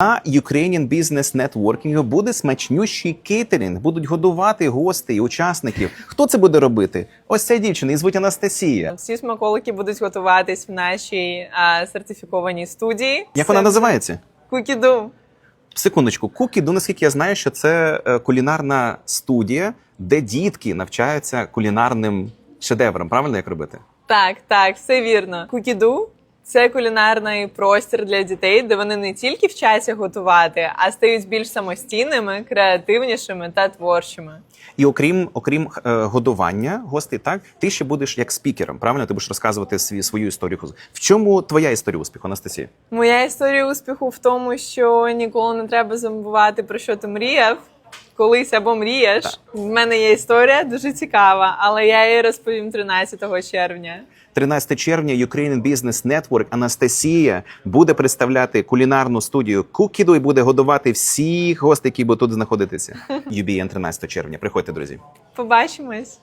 На Ukrainian Business Networking буде смачнющий кейтерінг, будуть годувати гостей, учасників. Хто це буде робити? Ось ця дівчина, її звуть Анастасія. Всі смаколики будуть готуватись в нашій а, сертифікованій студії. Як вона називається? Кукіду. Секундочку, Кукіду, наскільки я знаю, що це е, кулінарна студія, де дітки навчаються кулінарним шедеврам. Правильно як робити? Так, так, все вірно. Кукіду це кулінарний простір для дітей, де вони не тільки вчаться готувати, а стають більш самостійними, креативнішими та творчими. І окрім окрім е, годування гостей, так ти ще будеш як спікером. Правильно, ти будеш розказувати свій, свою історію. В чому твоя історія успіху, Анастасія? Моя історія успіху в тому, що ніколи не треба забувати про що ти мріяв. Колись або мрієш. В мене є історія дуже цікава, але я її розповім 13 червня. 13 червня Ukrainian Business Network Анастасія буде представляти кулінарну студію Кукіду і буде годувати всіх гостей, які будуть тут знаходитися. UBN 13 червня. Приходьте, друзі. Побачимось.